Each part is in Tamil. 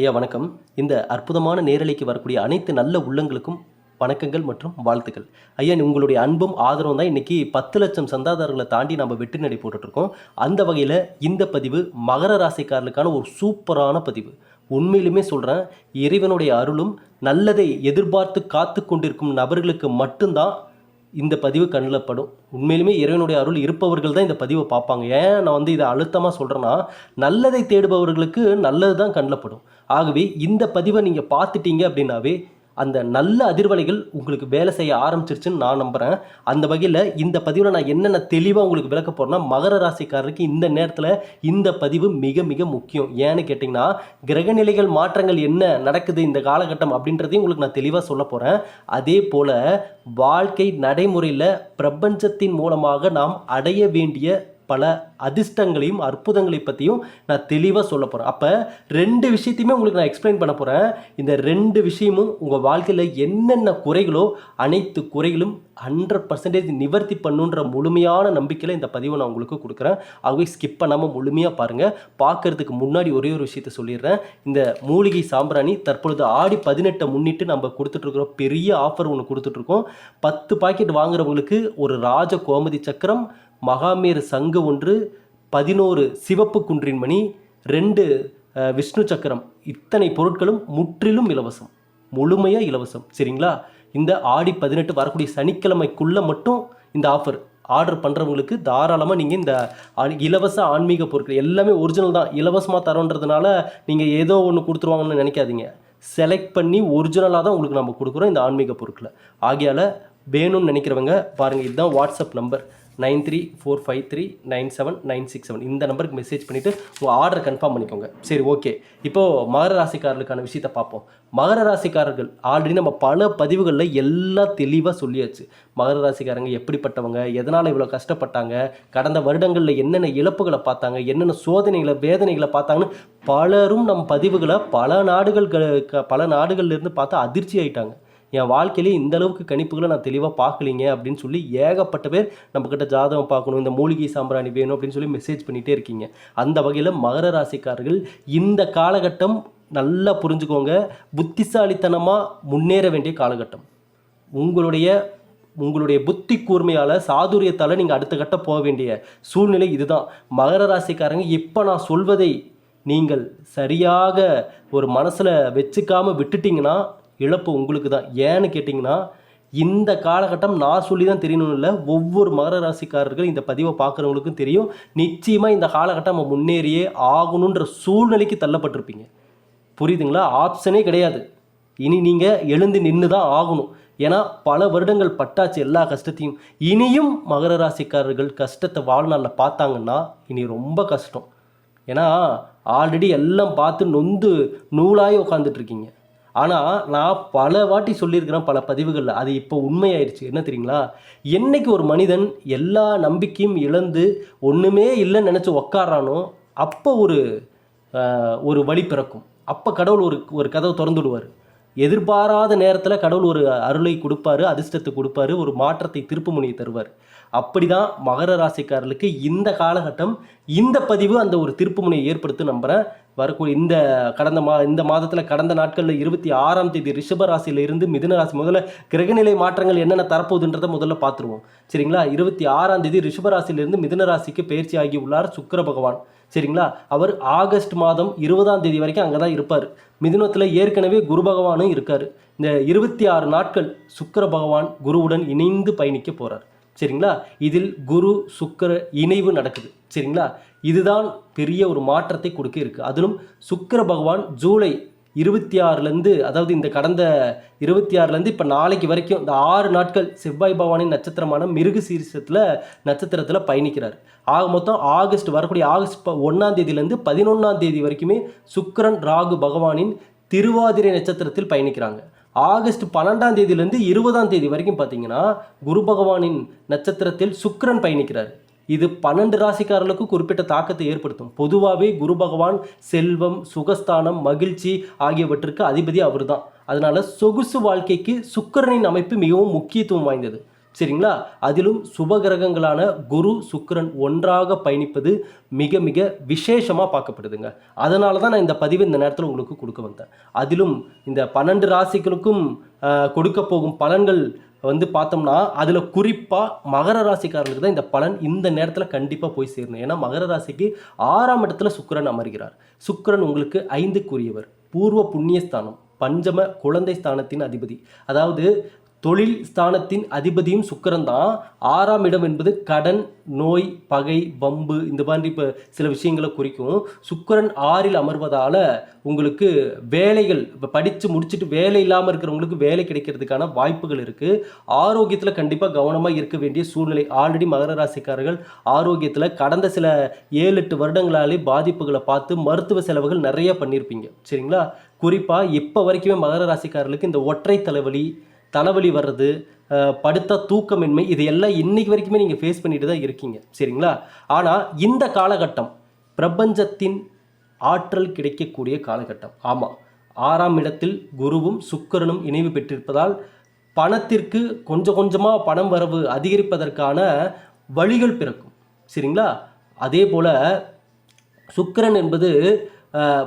ஐயா வணக்கம். இந்த அற்புதமான நேரலைக்கு வரக்கூடிய அனைத்து நல்ல உள்ளங்களுக்கும் வணக்கங்கள் மற்றும் வாழ்த்துக்கள். ஐயா உங்களுடைய அன்பும் ஆதரவும் தான் இன்றைக்கி பத்து லட்சம் சந்தாதாரர்களை தாண்டி நம்ம வெற்றி நடை போட்டுட்ருக்கோம். அந்த வகையில் இந்த பதிவு மகர ராசிக்காரர்களுக்கான ஒரு சூப்பரான பதிவு. உண்மையிலுமே சொல்கிறேன் இறைவனுடைய அருளும் நல்லதை எதிர்பார்த்து காத்து கொண்டிருக்கும் நபர்களுக்கு மட்டும்தான் இந்த பதிவு கண்ணில் படும். உண்மையிலுமே இறைவனுடைய அருள் இருப்பவர்கள் தான் இந்த பதிவை பார்ப்பாங்க. ஏன் நான் வந்து இதை அழுத்தமாக சொல்கிறேன்னா நல்லதை தேடுபவர்களுக்கு நல்லது தான் கண்ணில் படும். ஆகவே இந்த பதிவை நீங்கள் பார்த்துட்டீங்க அப்படின்னாவே அந்த நல்ல அதிர்வலைகள் உங்களுக்கு வேலை செய்ய ஆரம்பிச்சிருச்சுன்னு நான் நம்புகிறேன் அந்த வகையில் இந்த பதிவில் நான் என்னென்ன தெளிவாக உங்களுக்கு விளக்க போகிறேன்னா மகர ராசிக்காரருக்கு இந்த நேரத்தில் இந்த பதிவு மிக மிக முக்கியம். ஏன்னு கேட்டிங்கன்னா கிரகநிலைகள் மாற்றங்கள் என்ன நடக்குது இந்த காலகட்டம் அப்படின்றதையும் உங்களுக்கு நான் தெளிவாக சொல்ல போகிறேன் அதே போல் வாழ்க்கை நடைமுறையில் பிரபஞ்சத்தின் மூலமாக நாம் அடைய வேண்டிய பல அதிர்ஷ்டங்களையும் அற்புதங்களை பற்றியும் நான் தெளிவாக சொல்ல போகிறேன் அப்போ ரெண்டு விஷயத்தையுமே உங்களுக்கு நான் எக்ஸ்பிளைன் பண்ண போகிறேன் இந்த ரெண்டு விஷயமும் உங்கள் வாழ்க்கையில் என்னென்ன குறைகளோ அனைத்து குறைகளும் ஹண்ட்ரட் பர்சன்டேஜ் நிவர்த்தி பண்ணுன்ற முழுமையான நம்பிக்கையில் இந்த பதிவை நான் உங்களுக்கு கொடுக்குறேன். ஆகவே ஸ்கிப் பண்ணாமல் முழுமையாக பாருங்கள் பார்க்கறதுக்கு முன்னாடி ஒரே ஒரு விஷயத்தை சொல்லிடுறேன். இந்த மூலிகை சாம்பிராணி தற்பொழுது ஆடி பதினெட்டை முன்னிட்டு நம்ம கொடுத்துட்ருக்குறோம் பெரிய ஆஃபர் ஒன்று கொடுத்துட்ருக்கோம். பத்து பாக்கெட் வாங்குறவங்களுக்கு ஒரு ராஜ கோமதி சக்கரம் மகாமேரு சங்கு ஒன்று பதினோரு சிவப்பு குன்றின் மணி ரெண்டு விஷ்ணு சக்கரம். இத்தனை பொருட்களும் முற்றிலும் இலவசம். முழுமையாக இலவசம். சரிங்களா? இந்த ஆடி பதினெட்டு வரக்கூடிய சனிக்கிழமைக்குள்ளே மட்டும் இந்த ஆஃபர் ஆர்டர் பண்ணுறவங்களுக்கு தாராளமாக நீங்கள் இந்த ஆ- இலவச ஆன்மீக பொருட்கள் எல்லாமே ஒரிஜினல் தான். இலவசமாக தரோன்றதுனால நீங்கள் ஏதோ ஒன்று கொடுத்துருவாங்கன்னு நினைக்காதீங்க. செலக்ட் பண்ணி ஒரிஜினலாக தான் உங்களுக்கு நம்ம கொடுக்குறோம் இந்த ஆன்மீக பொருட்களை. ஆகையால் வேணும்னு நினைக்கிறவங்க பாருங்கள் இதுதான் WhatsApp number nine three four five three nine seven nine six seven இந்த நம்பருக்கு மெசேஜ் பண்ணிவிட்டு உங்கள் ஆர்டர் கன்ஃபார்ம் பண்ணிக்கோங்க. சரி ஓகே இப்போது மகர ராசிக்காரர்களுக்கான விஷயத்தை பார்ப்போம். மகர ராசிக்காரர்கள் ஆல்ரெடி நம்ம பல பதிவுகளில் எல்லாம் தெளிவாக சொல்லியாச்சு. மகர ராசிக்காரங்க எப்படிப்பட்டவங்க எதனால் இவ்வளோ கஷ்டப்பட்டாங்க கடந்த வருடங்களில் என்னென்ன இழப்புகளை பார்த்தாங்க என்னென்ன சோதனைகளை வேதனைகளை பார்த்தாங்கன்னு பலரும் நம் பதிவுகளை பல நாடுகள் பல நாடுகள்லேருந்து பார்த்து அதிர்ச்சி ஆகிட்டாங்க என் வாழ்க்கையிலே இந்த அளவுக்கு கணிப்புகளை நான் தெளிவாக பார்க்கலீங்க அப்படின்னு சொல்லி ஏகப்பட்ட பேர் நம்மக்கிட்ட ஜாதகம் பார்க்கணும் இந்த மூலிகை சாம்பிராணி வேணும் அப்படின்னு சொல்லி மெசேஜ் பண்ணிகிட்டே இருக்கீங்க. அந்த வகையில் மகர ராசிக்காரர்கள் இந்த காலகட்டம் நல்லா புரிஞ்சுக்கோங்க. புத்திசாலித்தனமாக முன்னேற வேண்டிய காலகட்டம். உங்களுடைய உங்களுடைய புத்தி கூர்மையால் சாதுரியத்தால் நீங்கள் அடுத்த கட்டம் போக வேண்டிய சூழ்நிலை இதுதான். மகர ராசிக்காரங்க இப்போ நான் சொல்வதை நீங்கள் சரியாக ஒரு மனசில் வச்சுக்காமல் விட்டுட்டிங்கன்னா இழப்பு உங்களுக்கு தான். ஏன்னு கேட்டிங்கன்னா இந்த காலகட்டம் நான் சொல்லி தான் தெரியணும் இல்லை. ஒவ்வொரு மகர ராசிக்காரர்கள் இந்த பதிவை பார்க்குறவங்களுக்கும் தெரியும். நிச்சயமாக இந்த காலகட்டம் நம்ம முன்னேறியே ஆகணுன்ற சூழ்நிலைக்கு தள்ளப்பட்டிருப்பீங்க. புரியுதுங்களா? ஆப்ஷனே கிடையாது. இனி நீங்கள் எழுந்து நின்று தான் ஆகணும். ஏன்னா பல வருடங்கள் பட்டாச்சு எல்லா கஷ்டத்தையும். இனியும் மகர ராசிக்காரர்கள் கஷ்டத்தை வாழ்நாளில் பார்த்தாங்கன்னா இனி ரொம்ப கஷ்டம். ஏன்னா ஆல்ரெடி எல்லாம் பார்த்து நொந்து நூலாகி உட்காந்துட்ருக்கீங்க ஆனால் நான் பல வாட்டி சொல்லியிருக்கிறேன் பல பதிவுகளில். அது இப்போ உண்மையாயிருச்சு. என்ன தெரியுங்களா? என்னைக்கு ஒரு மனிதன் எல்லா நம்பிக்கையும் இழந்து ஒன்றுமே இல்லைன்னு நினச்சி உக்காடுறானோ அப்போ ஒரு ஒரு வழி பிறக்கும். அப்போ கடவுள் ஒரு ஒரு கதவை திறந்து விடுவார் எதிர்பாராத நேரத்தில் கடவுள் ஒரு அருளை கொடுப்பாரு அதிர்ஷ்டத்தை கொடுப்பாரு ஒரு மாற்றத்தை திருப்பு முனையை தருவார். அப்படிதான் மகர ராசிக்காரர்களுக்கு இந்த காலகட்டம் இந்த பதிவு அந்த ஒரு திருப்பு முனையை ஏற்படுத்தி நம்புகிறேன் வரக்கூடிய இந்த கடந்த மா இந்த மாதத்தில் கடந்த நாட்களில் இருபத்தி ஆறாம் தேதி ரிஷப ராசியிலிருந்து மிதுன ராசி முதல்ல கிரகநிலை மாற்றங்கள் என்னென்ன தரப்போகுதுன்றதை முதல்ல பார்த்துருவோம். சரிங்களா? இருபத்தி ஆறாம் தேதி ரிஷப ராசியிலிருந்து மிதுன ராசிக்கு பயிற்சி ஆகி உள்ளார் சுக்கிர பகவான். சரிங்களா? அவர் ஆகஸ்ட் மாதம் இருபதாம் தேதி வரைக்கும் அங்கே தான் இருப்பார். மிதுனத்தில் ஏற்கனவே குரு பகவானும் இருக்கார். இந்த இருபத்தி ஆறு நாட்கள் சுக்கிர பகவான் குருவுடன் இணைந்து பயணிக்க போகிறார் சரிங்களா? இதில் குரு சுக்கர இணைவு நடக்குது. சரிங்களா? இதுதான் பெரிய ஒரு மாற்றத்தை கொடுக்க இருக்கு. அதிலும் சுக்கர பகவான் ஜூலை இருபத்தி ஆறுலேருந்து அதாவது இந்த கடந்த இருபத்தி ஆறுலேருந்து இப்போ நாளைக்கு வரைக்கும் இந்த ஆறு நாட்கள் செவ்வாய் பகவானின் நட்சத்திரமான மிருகு சீரிசத்தில் நட்சத்திரத்தில் பயணிக்கிறார். ஆக மொத்தம் ஆகஸ்ட் வரக்கூடிய ஆகஸ்ட் ப ஒன்றாம் தேதியிலேருந்து பதினொன்றாம் தேதி வரைக்குமே சுக்கரன் ராகு பகவானின் திருவாதிரை நட்சத்திரத்தில் பயணிக்கிறாங்க. ஆகஸ்ட் பன்னெண்டாம் தேதியிலேருந்து இருபதாம் தேதி வரைக்கும் பார்த்தீங்கன்னா குரு பகவானின் நட்சத்திரத்தில் சுக்கரன் பயணிக்கிறார். இது பன்னெண்டு ராசிக்காரர்களுக்கு குறிப்பிட்ட தாக்கத்தை ஏற்படுத்தும். பொதுவாகவே குரு பகவான் செல்வம் சுகஸ்தானம் மகிழ்ச்சி ஆகியவற்றுக்கு அதிபதி அவர் தான் அதனால் சொகுசு வாழ்க்கைக்கு சுக்கிரனின் அமைப்பு மிகவும் முக்கியத்துவம் வாய்ந்தது. சரிங்களா? அதிலும் சுபகிரகங்களான குரு சுக்கிரன் ஒன்றாக பயணிப்பது மிக மிக விசேஷமாக பார்க்கப்படுதுங்க. அதனால தான் நான் இந்த பதிவு இந்த நேரத்தில் உங்களுக்கு கொடுக்க வந்தேன். அதிலும் இந்த பன்னெண்டு ராசிகளுக்கும் கொடுக்க போகும் பலன்கள் வந்து பார்த்தோம்னா அதில் குறிப்பாக மகர ராசிக்காரர்களுக்கு தான் இந்த பலன் இந்த நேரத்தில் கண்டிப்பாக போய் சேரணும். ஏன்னா மகர ராசிக்கு ஆறாம் இடத்துல சுக்கரன் அமர்கிறார். சுக்கிரன் உங்களுக்கு ஐந்துக்குரியவர். பூர்வ புண்ணியஸ்தானம் பஞ்சம குழந்தை ஸ்தானத்தின் அதிபதி. அதாவது தொழில் ஸ்தானத்தின் அதிபதியும் சுக்கரன் தான் ஆறாம் இடம் என்பது கடன் நோய் பகை வம்பு இந்த மாதிரி இப்போ சில விஷயங்களை குறிக்கும். சுக்கரன் ஆறில் அமர்வதால் உங்களுக்கு வேலைகள் இப்போ படித்து முடிச்சுட்டு வேலை இல்லாமல் இருக்கிறவங்களுக்கு வேலை கிடைக்கிறதுக்கான வாய்ப்புகள் இருக்குது ஆரோக்கியத்தில் கண்டிப்பாக கவனமாக இருக்க வேண்டிய சூழ்நிலை. ஆல்ரெடி மகர ராசிக்காரர்கள் ஆரோக்கியத்தில் கடந்த சில ஏழு எட்டு வருடங்களாலே பாதிப்புகளை பார்த்து மருத்துவ செலவுகள் நிறைய பண்ணியிருப்பீங்க. சரிங்களா? குறிப்பாக இப்போ வரைக்குமே மகர ராசிக்காரர்களுக்கு இந்த ஒற்றை தலைவலி தலைவலி வர்றது படுத்த தூக்கமின்மை இது எல்லாம் இன்னைக்கு வரைக்குமே நீங்கள் ஃபேஸ் பண்ணிட்டு தான் இருக்கீங்க. சரிங்களா? ஆனால் இந்த காலகட்டம் பிரபஞ்சத்தின் ஆற்றல் கிடைக்கக்கூடிய காலகட்டம். ஆமாம் ஆறாம் இடத்தில் குருவும் சுக்கரனும் இணைவு பெற்றிருப்பதால் பணத்திற்கு கொஞ்சம் கொஞ்சமாக பணம் வரவு அதிகரிப்பதற்கான வழிகள் பிறக்கும். சரிங்களா? அதே போல் சுக்கிரன் என்பது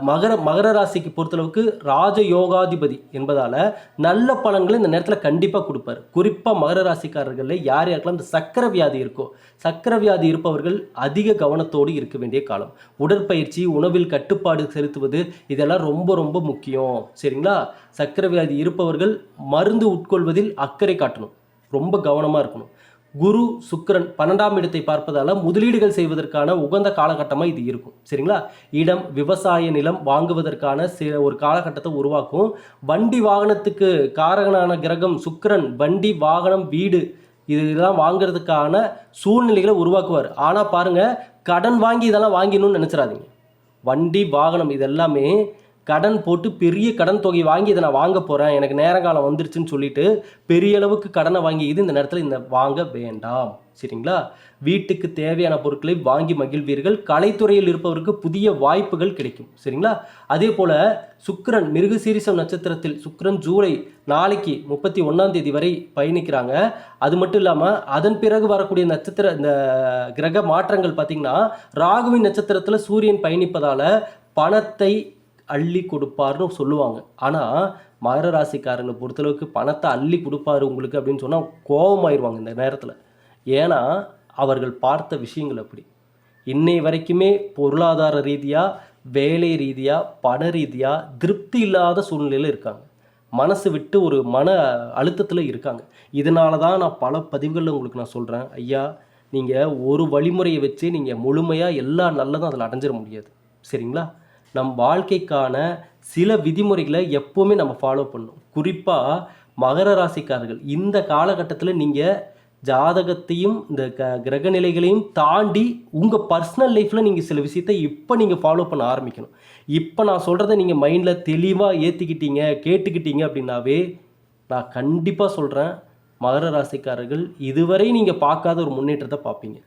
மகர மகர ராசிக்கு பொறுத்தளவுக்கு ராஜ யோகாதிபதி என்பதால் நல்ல பலன்களை இந்த நேரத்தில் கண்டிப்பாக கொடுப்பார். குறிப்பாக மகர ராசிக்காரர்களில் யார் யாருக்கெல்லாம் இந்த சக்கர வியாதி இருக்கோ சக்கர வியாதி இருப்பவர்கள் அதிக கவனத்தோடு இருக்க வேண்டிய காலம். உடற்பயிற்சி உணவில் கட்டுப்பாடு செலுத்துவது இதெல்லாம் ரொம்ப ரொம்ப முக்கியம். சரிங்களா? சக்கர வியாதி இருப்பவர்கள் மருந்து உட்கொள்வதில் அக்கறை காட்டணும். ரொம்ப கவனமாக இருக்கணும். குரு சுக்கரன் பன்னெண்டாம் இடத்தை பார்ப்பதால் முதலீடுகள் செய்வதற்கான உகந்த காலகட்டமாக இது இருக்கும். சரிங்களா? இடம் விவசாய நிலம் வாங்குவதற்கான சில ஒரு காலகட்டத்தை உருவாக்கும். வண்டி வாகனத்துக்கு காரகனான கிரகம் சுக்கரன் வண்டி வாகனம் வீடு இதெல்லாம் வாங்குறதுக்கான சூழ்நிலைகளை உருவாக்குவார். ஆனால் பாருங்க கடன் வாங்கி இதெல்லாம் வாங்கிடணும்னு நினச்சிடாதீங்க. வண்டி வாகனம் இதெல்லாமே கடன் போட்டு பெரிய கடன் தொகை வாங்கி இதை நான் வாங்க போகிறேன் எனக்கு நேரங்காலம் வந்துருச்சுன்னு சொல்லிட்டு பெரிய அளவுக்கு கடனை வாங்கி இது இந்த நேரத்தில் இந்த வாங்க வேண்டாம். சரிங்களா? வீட்டுக்கு தேவையான பொருட்களை வாங்கி மகிழ்வீர்கள். கலைத்துறையில் இருப்பவருக்கு புதிய வாய்ப்புகள் கிடைக்கும். சரிங்களா? அதே போல் சுக்கரன் மிருகசீரிசம் நட்சத்திரத்தில் சுக்கரன் ஜூலை நாளைக்கு முப்பத்தி ஒன்றாம் தேதி வரை பயணிக்கிறாங்க. அது மட்டும் இல்லாமல் அதன் பிறகு வரக்கூடிய நட்சத்திர இந்த கிரக மாற்றங்கள் பார்த்திங்கன்னா ராகுவின் நட்சத்திரத்தில் சூரியன் பயணிப்பதால் பணத்தை அள்ளி கொடுப்பாருன்னு சொல்லுவாங்க. ஆனால் மகர ராசிக்காரங்களை பொறுத்தளவுக்கு பணத்தை அள்ளி கொடுப்பாரு உங்களுக்கு அப்படின்னு சொன்னால் கோபமாயிருவாங்க இந்த நேரத்தில். ஏன்னா அவர்கள் பார்த்த விஷயங்கள் அப்படி. இன்னை வரைக்குமே பொருளாதார ரீதியாக வேலை ரீதியாக பண ரீதியாக திருப்தி இல்லாத சூழ்நிலையில் இருக்காங்க. மனசு விட்டு ஒரு மன அழுத்தத்தில் இருக்காங்க. இதனால தான் நான் பல பதிவுகளில் உங்களுக்கு நான் சொல்கிறேன் ஐயா நீங்கள் ஒரு வழிமுறையை வச்சு நீங்கள் முழுமையாக எல்லா நல்லதும் அதில் அடைஞ்சிட முடியாது. சரிங்களா? நம் வாழ்க்கைக்கான சில விதிமுறைகளை எப்போவுமே நம்ம ஃபாலோ பண்ணணும். குறிப்பாக மகர ராசிக்காரர்கள் இந்த காலகட்டத்தில் நீங்கள் ஜாதகத்தையும் இந்த க கிரக நிலைகளையும் தாண்டி உங்கள் பர்சனல் லைஃப்பில் நீங்கள் சில விஷயத்தை இப்போ நீங்கள் ஃபாலோ பண்ண ஆரம்பிக்கணும். இப்போ நான் சொல்கிறத நீங்கள் மைண்டில் தெளிவாக ஏற்றிக்கிட்டீங்க கேட்டுக்கிட்டீங்க அப்படின்னாவே நான் கண்டிப்பாக சொல்கிறேன் மகர ராசிக்காரர்கள் இதுவரை நீங்கள் பார்க்காத ஒரு முன்னேற்றத்தை பார்ப்பீங்க.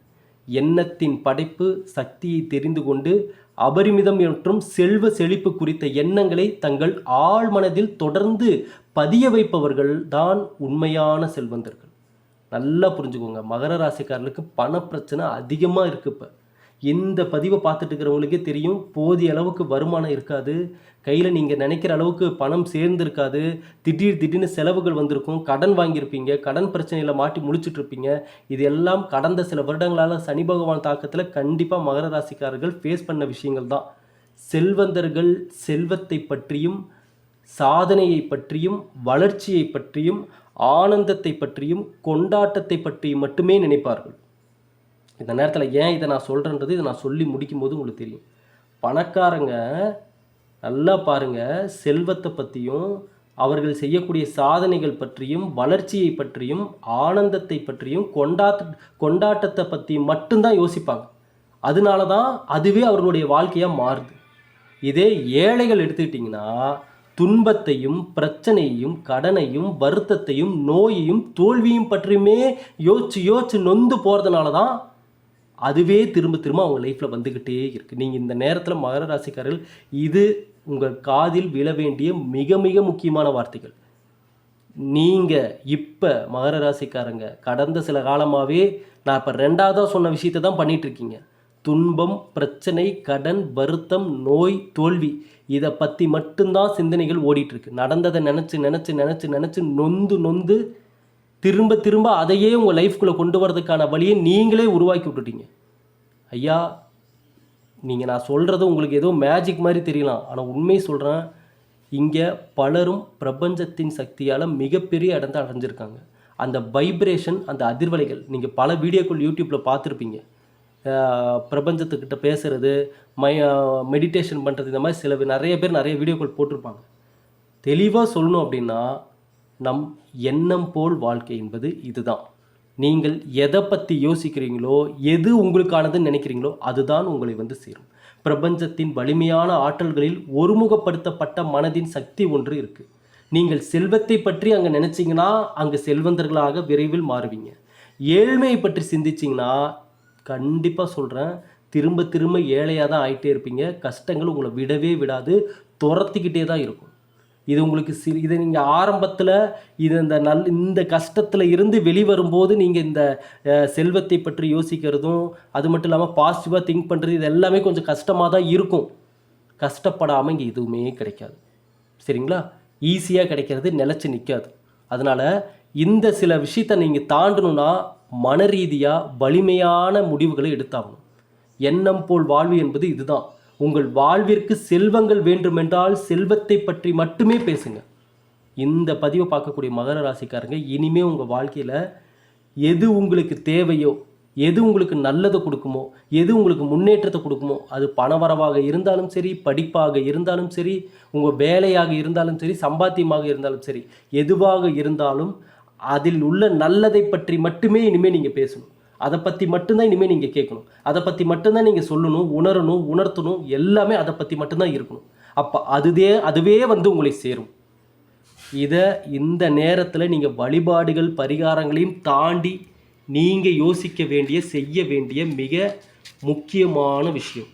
எண்ணத்தின் படைப்பு சக்தியை தெரிந்து கொண்டு அபரிமிதம் மற்றும் செல்வ செழிப்பு குறித்த எண்ணங்களை தங்கள் ஆழ்மனதில் தொடர்ந்து பதிய வைப்பவர்கள் தான் உண்மையான செல்வந்தர்கள். நல்லா புரிஞ்சுக்கோங்க. மகர ராசிக்காரர்களுக்கு பண பிரச்சனை அதிகமாக இருக்குது இப்போ. இந்த பதிவை பார்த்துட்டு இருக்கிறவங்களுக்கே தெரியும். போதிய அளவுக்கு வருமானம் இருக்காது. கையில் நீங்கள் நினைக்கிற அளவுக்கு பணம் சேர்ந்துருக்காது. திடீர் திடீர்னு செலவுகள் வந்திருக்கும். கடன் வாங்கியிருப்பீங்க. கடன் பிரச்சனையில் மாட்டி முழிச்சிட்டுருப்பீங்க இது எல்லாம் கடந்த சில வருடங்களால் சனி பகவான் தாக்கத்தில் கண்டிப்பாக மகர ராசிக்காரர்கள் ஃபேஸ் பண்ண விஷயங்கள் தான். செல்வந்தர்கள் செல்வத்தை பற்றியும் சாதனையை பற்றியும் வளர்ச்சியை பற்றியும் ஆனந்தத்தை பற்றியும் கொண்டாட்டத்தை பற்றியும் மட்டுமே நினைப்பார்கள். இந்த நேரத்தில் ஏன் இதை நான் சொல்கிறேன்றது இதை நான் சொல்லி முடிக்கும்போது உங்களுக்கு தெரியும். பணக்காரங்க நல்லா பாருங்கள் செல்வத்தை பற்றியும் அவர்கள் செய்யக்கூடிய சாதனைகள் பற்றியும் வளர்ச்சியை பற்றியும் ஆனந்தத்தை பற்றியும் கொண்டாட்ட கொண்டாட்டத்தை பற்றி மட்டும்தான் யோசிப்பாங்க. அதனால தான் அதுவே அவர்களுடைய வாழ்க்கையாக மாறுது. இதே ஏழைகள் எடுத்துக்கிட்டிங்கன்னா துன்பத்தையும் பிரச்சனையையும் கடனையும் வருத்தத்தையும் நோயையும் தோல்வியும் பற்றியுமே யோசிச்சு யோசிச்சு நொந்து போகிறதுனால தான் அதுவே திரும்ப திரும்ப அவங்க லைஃப்பில் வந்துக்கிட்டே இருக்குது நீங்கள் இந்த நேரத்தில் மகர ராசிக்காரர்கள் இது உங்கள் காதில் விழ வேண்டிய மிக மிக முக்கியமான வார்த்தைகள். நீங்கள் இப்போ மகர ராசிக்காரங்க கடந்த சில காலமாகவே நான் இப்போ ரெண்டாவதாக சொன்ன விஷயத்தை தான் பண்ணிகிட்ருக்கீங்க இருக்கீங்க. துன்பம் பிரச்சனை கடன் வருத்தம் நோய் தோல்வி இதை பற்றி மட்டும்தான் சிந்தனைகள் ஓடிட்டுருக்கு நடந்ததை நினச்சி நினச்சி நினச்சி நினச்சி நொந்து நொந்து திரும்ப திரும்ப அதையே உங்கள் லைஃப்குள்ளே கொண்டு வரதுக்கான வழியை நீங்களே உருவாக்கி விட்டுட்டீங்க. ஐயா நீங்கள் நான் சொல்கிறது உங்களுக்கு ஏதோ மேஜிக் மாதிரி தெரியலாம். ஆனால் உண்மை சொல்கிறேன் இங்கே பலரும் பிரபஞ்சத்தின் சக்தியால் மிகப்பெரிய இடத்த அடைஞ்சிருக்காங்க. அந்த வைப்ரேஷன் அந்த அதிர்வலைகள் நீங்கள் பல வீடியோக்கள் யூடியூப்பில் பார்த்துருப்பீங்க. பிரபஞ்சத்துக்கிட்ட பேசுகிறது மை மெடிடேஷன் பண்ணுறது இந்த மாதிரி சில பேர் நிறைய பேர் நிறைய வீடியோக்கள் போட்டிருப்பாங்க. தெளிவாக சொல்லணும் அப்படின்னா நம் எண்ணம் போல் வாழ்க்கை என்பது இதுதான். நீங்கள் எதை பற்றி யோசிக்கிறீங்களோ எது உங்களுக்கானதுன்னு நினைக்கிறீங்களோ அதுதான் உங்களை வந்து சேரும். பிரபஞ்சத்தின் வலிமையான ஆற்றல்களில் ஒருமுகப்படுத்தப்பட்ட மனதின் சக்தி ஒன்று இருக்குது நீங்கள் செல்வத்தை பற்றி அங்கே நினச்சிங்கன்னா அங்கே செல்வந்தர்களாக விரைவில் மாறுவீங்க. ஏழ்மையை பற்றி சிந்திச்சிங்கன்னா கண்டிப்பாக சொல்கிறேன் திரும்ப திரும்ப ஏழையாக தான் ஆகிட்டே இருப்பீங்க. கஷ்டங்கள் உங்களை விடவே விடாது துரத்திக்கிட்டே தான் இருக்கும். இது உங்களுக்கு சி இதை நீங்கள் ஆரம்பத்தில் இது இந்த நல் இந்த கஷ்டத்தில் இருந்து வெளிவரும்போது நீங்கள் இந்த செல்வத்தை பற்றி யோசிக்கிறதும் அது மட்டும் இல்லாமல் பாசிட்டிவாக திங்க் பண்ணுறது இது எல்லாமே கொஞ்சம் கஷ்டமாக தான் இருக்கும். கஷ்டப்படாமல் இங்கே எதுவுமே கிடைக்காது. சரிங்களா? ஈஸியாக கிடைக்கிறது நிலச்சி நிற்காது அதனால் இந்த சில விஷயத்தை நீங்கள் தாண்டணும்னா மன ரீதியாக வலிமையான முடிவுகளை எடுத்தாகணும். எண்ணம் போல் வாழ்வு என்பது இதுதான். உங்கள் வாழ்விற்கு செல்வங்கள் வேண்டுமென்றால் செல்வத்தை பற்றி மட்டுமே பேசுங்க. இந்த பதிவை பார்க்கக்கூடிய மகர ராசிக்காரங்க இனிமே உங்கள் வாழ்க்கையில் எது உங்களுக்கு தேவையோ எது உங்களுக்கு நல்லதை கொடுக்குமோ எது உங்களுக்கு முன்னேற்றத்தை கொடுக்குமோ அது பணவரவாக இருந்தாலும் சரி படிப்பாக இருந்தாலும் சரி உங்கள் வேலையாக இருந்தாலும் சரி சம்பாத்தியமாக இருந்தாலும் சரி எதுவாக இருந்தாலும் அதில் உள்ள நல்லதை பற்றி மட்டுமே இனிமேல் நீங்கள் பேசணும். அதை பற்றி மட்டும்தான் இனிமேல் நீங்கள் கேட்கணும். அதை பற்றி மட்டும்தான் நீங்கள் சொல்லணும் உணரணும் உணர்த்தணும் எல்லாமே அதை பற்றி மட்டும்தான் இருக்கணும். அப்போ அதுதே அதுவே வந்து உங்களை சேரும். இதை இந்த நேரத்தில் நீங்கள் வழிபாடுகள் பரிகாரங்களையும் தாண்டி நீங்கள் யோசிக்க வேண்டிய செய்ய வேண்டிய மிக முக்கியமான விஷயம்.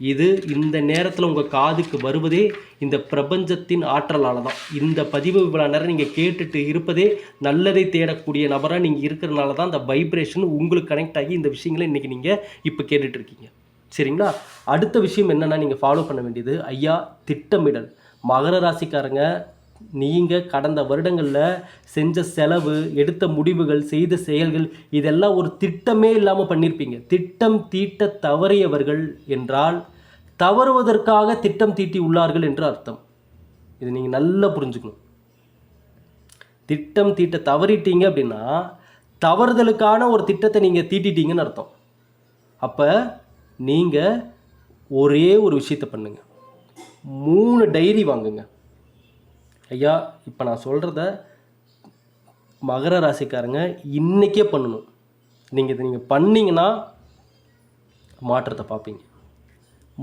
இது இந்த நேரத்தில் உங்கள் காதுக்கு வருவதே இந்த பிரபஞ்சத்தின் ஆற்றலால் தான் இந்த பதிவு இவ்வளோ நேரம் நீங்கள் கேட்டுட்டு இருப்பதே நல்லதை தேடக்கூடிய நபராக நீங்கள் இருக்கிறனால தான் அந்த வைப்ரேஷன் உங்களுக்கு கனெக்ட் ஆகி இந்த விஷயங்களை இன்றைக்கி நீங்கள் இப்போ கேட்டுட்ருக்கீங்க சரிங்களா? அடுத்த விஷயம் என்னென்னா நீங்கள் ஃபாலோ பண்ண வேண்டியது ஐயா திட்டமிடல். மகர ராசிக்காரங்க நீங்கள் கடந்த வருடங்களில் செஞ்ச செலவு எடுத்த முடிவுகள் செய்த செயல்கள் இதெல்லாம் ஒரு திட்டமே இல்லாமல் பண்ணியிருப்பீங்க திட்டம் தீட்ட தவறியவர்கள் என்றால் தவறுவதற்காக திட்டம் தீட்டி உள்ளார்கள் என்று அர்த்தம். இது நீங்கள் நல்லா புரிஞ்சுக்கணும். திட்டம் தீட்ட தவறிட்டீங்க அப்படின்னா தவறுதலுக்கான ஒரு திட்டத்தை நீங்கள் தீட்டிட்டீங்கன்னு அர்த்தம். அப்போ நீங்கள் ஒரே ஒரு விஷயத்தை பண்ணுங்கள் மூணு டைரி வாங்குங்க. ஐயா இப்போ நான் சொல்கிறத மகர ராசிக்காரங்க இன்றைக்கே பண்ணணும். நீங்கள் இதை நீங்கள் பண்ணிங்கன்னா மாற்றத்தை பார்ப்பீங்க.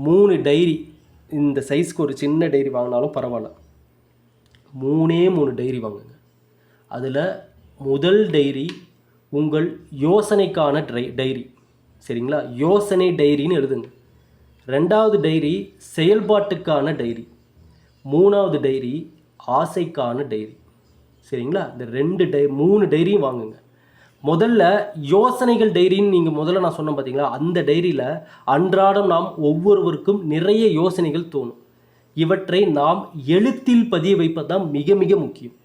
மூணு டைரி இந்த சைஸ்க்கு ஒரு சின்ன டைரி வாங்கினாலும் பரவாயில்ல. மூணே மூணு டைரி வாங்குங்க. அதில் முதல் டைரி உங்கள் யோசனைக்கான ட்ரை டைரி சரிங்களா? யோசனை டைரின்னு எழுதுங்க. ரெண்டாவது டைரி செயல்பாட்டுக்கான டைரி மூணாவது டைரி ஆசைக்கான டைரி சரிங்களா? இந்த ரெண்டு டை மூணு டைரியும் வாங்குங்க. முதல்ல யோசனைகள் டைரின்னு நீங்கள் முதல்ல நான் சொன்னேன் பார்த்தீங்களா அந்த டைரியில் அன்றாடம் நாம் ஒவ்வொருவருக்கும் நிறைய யோசனைகள் தோணும். இவற்றை நாம் எழுத்தில் பதிய வைப்பது தான் மிக மிக முக்கியம்.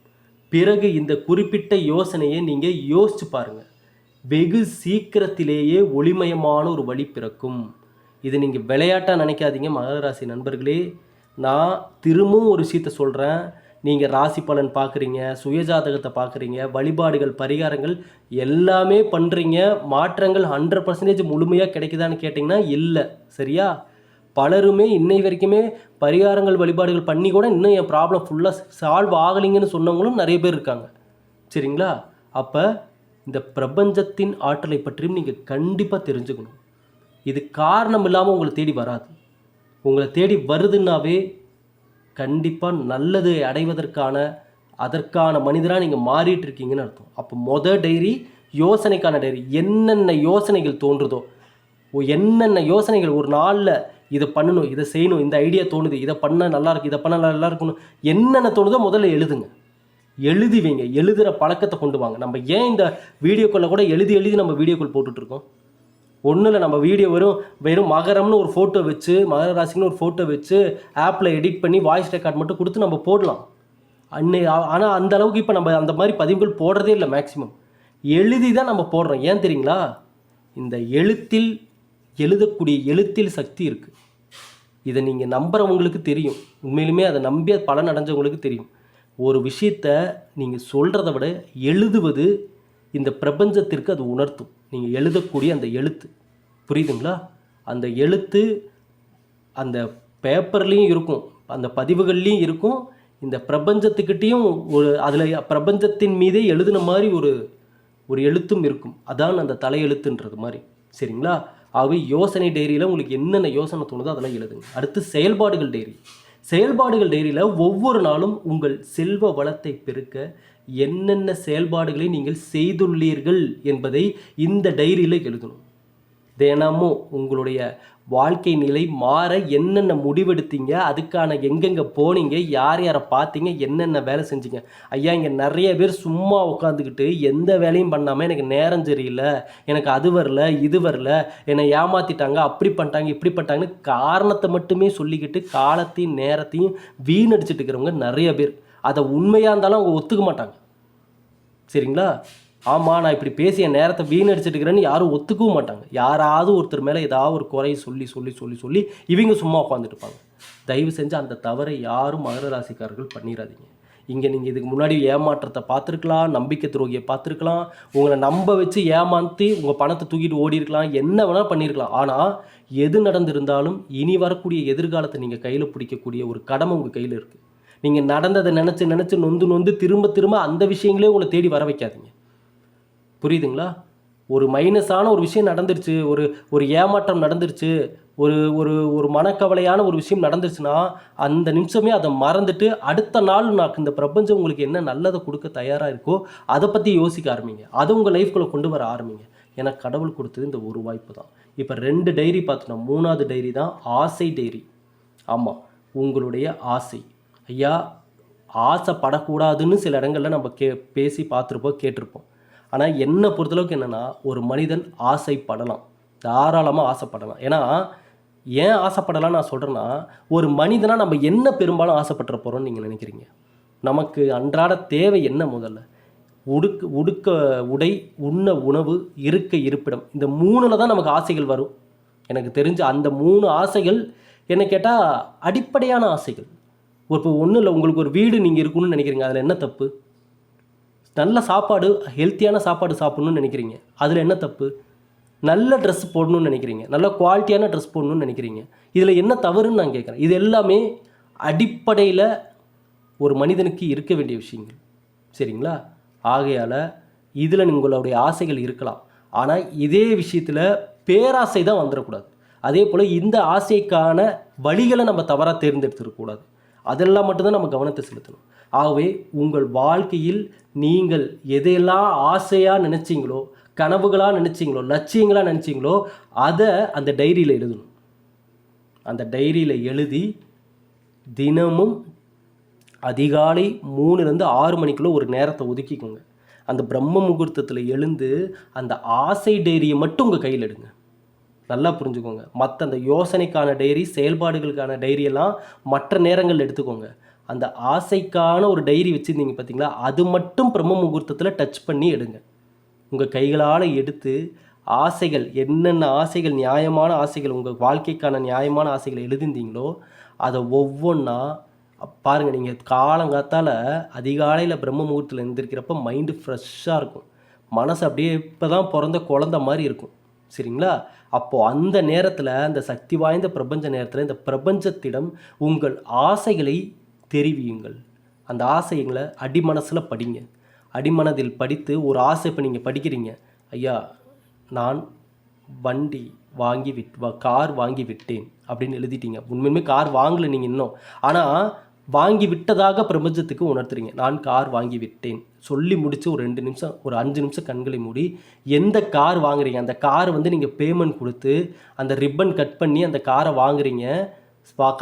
பிறகு இந்த குறிப்பிட்ட யோசனையை நீங்கள் யோசிச்சு பாருங்கள் வெகு சீக்கிரத்திலேயே ஒளிமயமான ஒரு வழி பிறக்கும். இது நீங்கள் விளையாட்டாக நினைக்காதீங்க மகராசி நண்பர்களே. நான் திரும்பவும் ஒரு விஷயத்த சொல்கிறேன் நீங்கள் ராசி பலன் பார்க்குறீங்க சுயஜாதகத்தை பார்க்குறீங்க வழிபாடுகள் பரிகாரங்கள் எல்லாமே பண்ணுறீங்க மாற்றங்கள் ஹண்ட்ரட் பர்சன்டேஜ் முழுமையாக கிடைக்குதான்னு கேட்டிங்கன்னா இல்லை. சரியா? பலருமே இன்னை வரைக்குமே பரிகாரங்கள் வழிபாடுகள் பண்ணி கூட இன்னும் என் ப்ராப்ளம் ஃபுல்லாக சால்வ் ஆகலைங்கன்னு சொன்னவங்களும் நிறைய பேர் இருக்காங்க. சரிங்களா? அப்போ இந்த பிரபஞ்சத்தின் ஆற்றலை பற்றியும் நீங்கள் கண்டிப்பாக தெரிஞ்சுக்கணும். இது காரணம் இல்லாமல் உங்களை தேடி வராது. உங்களை தேடி வருதுன்னாவே கண்டிப்பாக நல்லது அடைவதற்கான அதற்கான மனிதராக நீங்கள் மாறிட்டு இருக்கீங்கன்னு அர்த்தம். அப்போ மொதல் டைரி யோசனைக்கான டைரி என்னென்ன யோசனைகள் தோன்றுதோ ஓ என்னென்ன யோசனைகள் ஒரு நாளில் இதை பண்ணணும் இதை செய்யணும் இந்த ஐடியா தோணுது இதை பண்ண நல்லா இருக்கு இதை பண்ண நல்லா இருக்கணும் என்னென்ன தோணுதோ முதல்ல எழுதுங்க. எழுதி வைங்க எழுதுகிற பழக்கத்தை கொண்டு வாங்க. நம்ம ஏன் இந்த வீடியோக்குள்ளே கூட எழுதி எழுதி நம்ம வீடியோக்குள் போட்டுட்ருக்கோம் ஒன்றும் இல்லை நம்ம வீடியோ வெறும் வெறும் மகரம்னு ஒரு ஃபோட்டோ வச்சு மகர ராசிக்குன்னு ஒரு ஃபோட்டோ வச்சு ஆப்பில் எடிட் பண்ணி வாய்ஸ் ரெக்கார்ட் மட்டும் கொடுத்து நம்ம போடலாம். அன்னை ஆனால் அந்த அளவுக்கு இப்போ நம்ம அந்த மாதிரி பதிவுகள் போடுறதே இல்லை மேக்ஸிமம் எழுதி தான் நம்ம போடுறோம். ஏன் தெரியுங்களா? இந்த எழுத்தில் எழுதக்கூடிய எழுத்தில் சக்தி இருக்குது இதை நீங்கள் நம்புகிறவங்களுக்கு தெரியும். உண்மையிலுமே அதை நம்பி பலன் அடைஞ்சவங்களுக்கு தெரியும். ஒரு விஷயத்த நீங்கள் சொல்கிறத விட எழுதுவது இந்த பிரபஞ்சத்திற்கு அது உணர்த்தும். நீங்கள் எழுதக்கூடிய அந்த எழுத்து. புரியுதுங்களா? அந்த எழுத்து அந்த பேப்பர்லேயும் இருக்கும். அந்த பதிவுகள்லேயும் இருக்கும். இந்த பிரபஞ்சத்துக்கிட்டேயும் ஒரு அதில் பிரபஞ்சத்தின் மீதே எழுதின மாதிரி ஒரு ஒரு எழுத்தும் இருக்கும். அதான் அந்த தலையெழுத்துன்றது மாதிரி. சரிங்களா? ஆகவே யோசனை டைரியில் உங்களுக்கு என்னென்ன யோசனை தோணுதோ அதெல்லாம் எழுதுங்க. அடுத்து செயல்பாடுகள் டைரி செயல்பாடுகள் டைரியில் ஒவ்வொரு நாளும் உங்கள் செல்வ வளத்தை பெருக்க என்னென்ன செயல்பாடுகளை நீங்கள் செய்துள்ளீர்கள் என்பதை இந்த டைரியில் எழுதணும். தினமும் உங்களுடைய வாழ்க்கை நிலை மாற என்னென்ன முடிவெடுத்தீங்க அதுக்கான எங்கெங்கே போனீங்க யார் யாரை பார்த்தீங்க என்னென்ன வேலை செஞ்சீங்க. ஐயா இங்கே நிறைய பேர் சும்மா உட்காந்துக்கிட்டு எந்த வேலையும் பண்ணாமல் எனக்கு நேரம் சரியில்லை எனக்கு அது வரல இது வரல என்னை ஏமாற்றிட்டாங்க அப்படி பண்ணிட்டாங்க இப்படி பண்ணிட்டாங்கன்னு காரணத்தை மட்டுமே சொல்லிக்கிட்டு காலத்தையும் நேரத்தையும் வீணடிச்சிட்டு இருக்கிறவங்க நிறைய பேர். அதை உண்மையாக இருந்தாலும் அவங்க ஒத்துக்க மாட்டாங்க. சரிங்களா? ஆமாம் நான் இப்படி பேசிய நேரத்தை வீணடிச்சிட்டுக்கிறேன்னு யாரும் ஒத்துக்கவும் மாட்டாங்க. யாராவது ஒருத்தர் மேலே ஏதாவது ஒரு குறையை சொல்லி சொல்லி சொல்லி சொல்லி இவங்க சும்மா உட்காந்துட்டு இருப்பாங்க தயவு செஞ்சு அந்த தவறை யாரும் மகர ராசிக்காரர்கள் பண்ணிடாதீங்க இங்கே நீங்கள் இதுக்கு முன்னாடி ஏமாற்றத்தை பார்த்துருக்கலாம் நம்பிக்கை துரோகியை பார்த்துருக்கலாம் உங்களை நம்ப வச்சு ஏமாற்றி உங்கள் பணத்தை தூக்கிட்டு ஓடி இருக்கலாம் என்ன வேணால் பண்ணியிருக்கலாம். ஆனால் எது நடந்திருந்தாலும் இனி வரக்கூடிய எதிர்காலத்தை நீங்கள் கையில் பிடிக்கக்கூடிய ஒரு கடமை உங்கள் கையில் இருக்குது நீங்கள் நடந்ததை நினச்சி நினச்சி நொந்து நொந்து திரும்ப திரும்ப அந்த விஷயங்களே உங்களை தேடி வர வைக்காதீங்க. புரியுதுங்களா? ஒரு மைனஸான ஒரு விஷயம் நடந்துருச்சு ஒரு ஒரு ஏமாற்றம் நடந்துருச்சு ஒரு ஒரு ஒரு மனக்கவலையான ஒரு விஷயம் நடந்துருச்சுன்னா அந்த நிமிஷமே அதை மறந்துட்டு அடுத்த நாள் நான் இந்த பிரபஞ்சம் உங்களுக்கு என்ன நல்லதை கொடுக்க தயாராக இருக்கோ அதை பற்றி யோசிக்க ஆரம்பிங்க. அதை உங்கள் லைஃப்குள்ளே கொண்டு வர ஆரம்பிங்க. ஏன்னா கடவுள் கொடுத்தது இந்த ஒரு வாய்ப்பு தான். இப்போ ரெண்டு டைரி பார்த்தோன்னா மூணாவது டைரி தான் ஆசை டைரி ஆமாம் உங்களுடைய ஆசை. ஐயா ஆசைப்படக்கூடாதுன்னு சில இடங்களில் நம்ம கே பேசி பார்த்துருப்போம் கேட்டிருப்போம். ஆனால் என்னை பொறுத்தளவுக்கு என்னென்னா ஒரு மனிதன் ஆசைப்படலாம். தாராளமாக ஆசைப்படலாம். ஏன்னா ஏன் ஆசைப்படலாம் நான் சொல்கிறேன்னா ஒரு மனிதனாக நம்ம என்ன பெரும்பாலும் ஆசைப்பட்டுற போகிறோம்னு நீங்கள் நினைக்கிறீங்க? நமக்கு அன்றாட தேவை என்ன முதல்ல? உடுக்க உடுக்க உடை உண்ண உணவு இருக்க இருப்பிடம். இந்த மூணில் தான் நமக்கு ஆசைகள் வரும். எனக்கு தெரிஞ்ச அந்த மூணு ஆசைகள் என்ன கேட்டால் அடிப்படையான ஆசைகள். ஒரு இப்போ ஒன்றும் இல்லை உங்களுக்கு ஒரு வீடு நீங்கள் இருக்கணும்னு நினைக்கிறீங்க. அதில் என்ன தப்பு? நல்ல சாப்பாடு ஹெல்த்தியான சாப்பாடு சாப்பிட்ணுன்னு நினைக்கிறீங்க. அதில் என்ன தப்பு? நல்ல ட்ரெஸ் போடணும்னு நினைக்கிறீங்க. நல்ல குவாலிட்டியான ட்ரெஸ் போடணும்னு நினைக்கிறீங்க. இதில் என்ன தவறுன்னு நான் கேட்குறேன். இது எல்லாமே அடிப்படையில் ஒரு மனிதனுக்கு இருக்க வேண்டிய விஷயங்கள். சரிங்களா? ஆகையால் இதில் உங்களுடைய ஆசைகள் இருக்கலாம். ஆனால் இதே விஷயத்தில் பேராசை தான் வந்துடக்கூடாது அதே போல் இந்த ஆசைக்கான வழிகளை நம்ம தவறாக தேர்ந்தெடுத்துடக்கூடாது அதெல்லாம் மட்டும்தான் நம்ம கவனத்தை செலுத்தணும். ஆகவே உங்கள் வாழ்க்கையில் நீங்கள் எதையெல்லாம் ஆசையாக நினச்சிங்களோ கனவுகளாக நினச்சிங்களோ லட்சியங்களாக நினச்சிங்களோ அதை அந்த டைரியில் எழுதணும். அந்த டைரியில் எழுதி தினமும் அதிகாலை மூணுலேருந்து ஆறு மணிக்குள்ளே ஒரு நேரத்தை ஒதுக்கிக்கோங்க. அந்த பிரம்ம முகூர்த்தத்தில் எழுந்து அந்த ஆசை டைரியை மட்டும் உங்கள் கையில் எடுங்க. நல்லா புரிஞ்சுக்கோங்க. மற்ற அந்த யோசனைக்கான டைரி செயல்பாடுகளுக்கான டைரியெல்லாம் மற்ற நேரங்கள் எடுத்துக்கோங்க. அந்த ஆசைக்கான ஒரு டைரி வச்சுருந்தீங்க பார்த்தீங்களா அது மட்டும் பிரம்ம முகூர்த்தத்தில் டச் பண்ணி எடுங்க. உங்கள் கைகளால் எடுத்து ஆசைகள் என்னென்ன ஆசைகள் நியாயமான ஆசைகள் உங்கள் வாழ்க்கைக்கான நியாயமான ஆசைகளை எழுதிருந்தீங்களோ அதை ஒவ்வொன்றா பாருங்கள் நீங்கள் காலங்காத்தால் அதிகாலையில் பிரம்ம முகூர்த்தத்தில் எழுந்திருக்கிறப்ப மைண்டு ஃப்ரெஷ்ஷாக இருக்கும். மனசு அப்படியே இப்போ தான் பிறந்த குழந்த மாதிரி இருக்கும். சரிங்களா? அப்போது அந்த நேரத்தில் அந்த சக்தி வாய்ந்த பிரபஞ்ச நேரத்தில் இந்த பிரபஞ்சத்திடம் உங்கள் ஆசைகளை தெரிவியுங்கள். அந்த ஆசைங்களை அடிமனசில் படிங்க. அடிமனதில் படித்து ஒரு ஆசை இப்போ நீங்கள் படிக்கிறீங்க. ஐயா நான் வண்டி வாங்கி விட் வா கார் வாங்கி விட்டேன் அப்படின்னு எழுதிட்டீங்க. உண்மையுமே கார் வாங்கலை நீங்கள் இன்னும். ஆனால் வாங்கி விட்டதாக பிரபஞ்சத்துக்கு உணர்த்துறீங்க. நான் கார் வாங்கி விட்டேன். சொல்லி முடித்து ஒரு ரெண்டு நிமிஷம் ஒரு அஞ்சு நிமிஷம் கண்களை மூடி எந்த கார் வாங்குறீங்க? அந்த கார் வந்து நீங்கள் பேமெண்ட் கொடுத்து அந்த ரிப்பன் கட் பண்ணி அந்த காரை வாங்குறீங்க.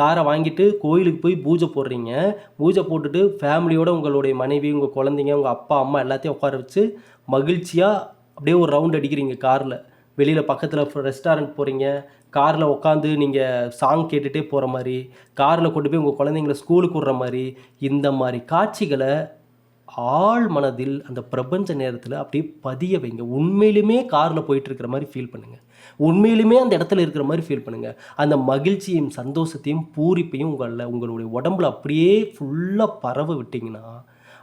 காரை வாங்கிட்டு கோயிலுக்கு போய் பூஜை போடுறீங்க. பூஜை போட்டுட்டு ஃபேமிலியோட உங்களுடைய மனைவி உங்கள் குழந்தைங்க உங்கள் அப்பா அம்மா எல்லாத்தையும் உட்கார வச்சு மகிழ்ச்சியாக அப்படியே ஒரு ரவுண்ட் அடிக்கிறீங்க காரில். வெளியில் பக்கத்தில் ரெஸ்டாரண்ட் போகிறீங்க காரில் உட்காந்து நீங்கள் சாங் கேட்டுகிட்டே போகிற மாதிரி காரில் கொண்டு போய் உங்கள் குழந்தைங்கள ஸ்கூலுக்கு விட்ற மாதிரி இந்த மாதிரி காட்சிகளை ஆழ் மனதில் அந்த பிரபஞ்ச நேரத்தில் அப்படியே பதிய வைங்க. உண்மையிலுமே காரில் போயிட்டு இருக்கிற மாதிரி ஃபீல் பண்ணுங்கள் உண்மையிலுமே அந்த இடத்துல இருக்கிற மாதிரி ஃபீல் பண்ணுங்கள் அந்த மகிழ்ச்சியும் சந்தோஷத்தையும் பூரிப்பையும் உங்களில் உங்களுடைய உடம்புல அப்படியே ஃபுல்லாக பரவ விட்டிங்கன்னா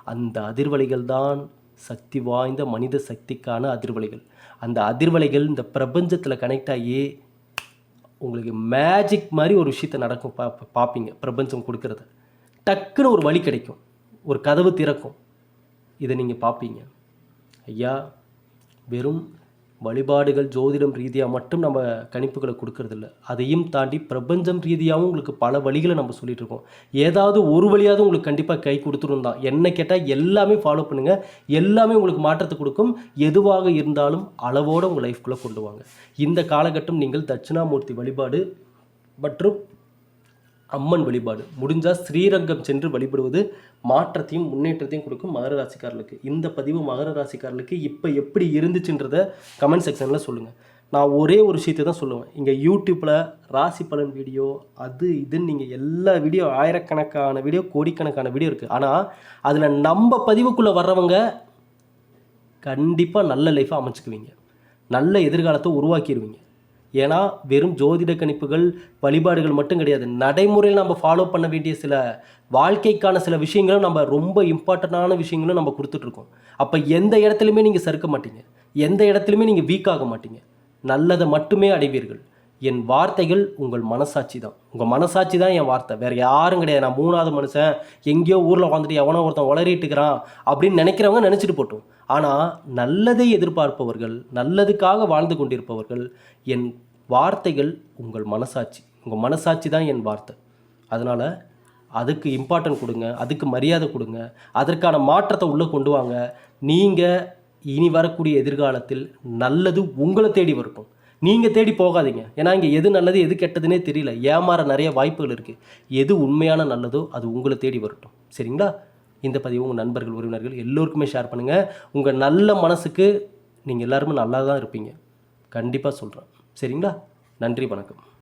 அந்த அதிர்வலைகள் தான் சக்தி வாய்ந்த மனித சக்திக்கான அதிர்வலைகள். அந்த அதிர்வலைகள் இந்த பிரபஞ்சத்தில் கனெக்ட் ஆகி உங்களுக்கு மேஜிக் மாதிரி ஒரு விஷயத்த நடக்கும் பா பார்ப்பீங்க பிரபஞ்சம் கொடுக்கறது. டக்குன்னு ஒரு வழி கிடைக்கும். ஒரு கதவு திறக்கும். இதை நீங்கள் பார்ப்பீங்க ஐயா வெறும் வழிபாடுகள் ஜோதிடம் ரீதியாக மட்டும் நம்ம கணிப்புகளை கொடுக்கறதில்ல. அதையும் தாண்டி பிரபஞ்சம் ரீதியாகவும் உங்களுக்கு பல வழிகளை நம்ம சொல்லிட்டு இருக்கோம் ஏதாவது ஒரு வழியாவது உங்களுக்கு கண்டிப்பாக கை கொடுத்துரும் தான். என்ன கேட்டால் எல்லாமே ஃபாலோ பண்ணுங்கள் எல்லாமே உங்களுக்கு மாற்றத்தை கொடுக்கும். எதுவாக இருந்தாலும் அளவோடு உங்கள் லைஃப்குள்ளே கொண்டு வாங்க. இந்த காலகட்டம் நீங்கள் தட்சிணாமூர்த்தி வழிபாடு மற்றும் அம்மன் வழிபாடு. முடிஞ்சால் ஸ்ரீரங்கம் சென்று வழிபடுவது மாற்றத்தையும் முன்னேற்றத்தையும் கொடுக்கும் மகர ராசிக்காரர்களுக்கு இந்த பதிவு மகர ராசிக்காரர்களுக்கு இப்போ எப்படி இருந்துச்சுன்றத கமெண்ட் செக்ஷனில் சொல்லுங்கள் நான் ஒரே ஒரு விஷயத்தை தான் சொல்லுவேன். இங்கே யூடியூப்பில் ராசி பலன் வீடியோ அது இதுன்னு நீங்கள் எல்லா வீடியோ ஆயிரக்கணக்கான வீடியோ கோடிக்கணக்கான வீடியோ இருக்குது ஆனால் அதில் நம்ம பதிவுக்குள்ளே வர்றவங்க கண்டிப்பாக நல்ல லைஃப்பை அமைச்சுக்குவீங்க. நல்ல எதிர்காலத்தை உருவாக்கிடுவீங்க ஏன்னா வெறும் ஜோதிட கணிப்புகள் வழிபாடுகள் மட்டும் கிடையாது. நடைமுறையில் நம்ம ஃபாலோ பண்ண வேண்டிய சில வாழ்க்கைக்கான சில விஷயங்களும் நம்ம ரொம்ப இம்பார்ட்டண்ட்டான விஷயங்களும் நம்ம கொடுத்துட்ருக்கோம். அப்போ எந்த இடத்துலையுமே நீங்கள் சறுக்க மாட்டீங்க. எந்த இடத்துலையுமே நீங்கள் வீக் ஆக மாட்டீங்க. நல்லதை மட்டுமே அடைவீர்கள். என் வார்த்தைகள் உங்கள் மனசாட்சி தான் உங்கள் மனசாட்சி தான் என் வார்த்தை. வேறு யாரும் கிடையாது. நான் மூணாவது மனுஷன். எங்கேயோ ஊரில் உட்காந்துட்டு எவனோ ஒருத்தன் உளறிட்டுக்கிறான் அப்படின்னு நினைக்கிறவங்க நினச்சிட்டு போட்டோம். ஆனால் நல்லதை எதிர்பார்ப்பவர்கள் நல்லதுக்காக வாழ்ந்து கொண்டிருப்பவர்கள் என் வார்த்தைகள் உங்கள் மனசாட்சி. உங்கள் மனசாட்சி தான் என் வார்த்தை. அதனால் அதுக்கு இம்பார்ட்டன்ட் கொடுங்க. அதுக்கு மரியாதை கொடுங்க. அதற்கான மாற்றத்தை உள்ளே கொண்டு வாங்க. நீங்கள் இனி வரக்கூடிய எதிர்காலத்தில் நல்லது உங்களை தேடி வரட்டும். நீங்கள் தேடி போகாதீங்க. ஏன்னா இங்கே எது நல்லது எது கெட்டதுன்னே தெரியல. ஏமாற நிறைய வாய்ப்புகள் இருக்குது எது உண்மையான நல்லதோ அது உங்களை தேடி வரட்டும். சரிங்களா? இந்த பதிவு உங்கள் நண்பர்கள் உறவினர்கள் எல்லோருக்குமே ஷேர் பண்ணுங்கள் உங்கள் நல்ல மனசுக்கு நீங்கள் எல்லாருமே நல்லா தான் இருப்பீங்க. கண்டிப்பாக சொல்கிறேன் சரிங்களா? நன்றி வணக்கம்.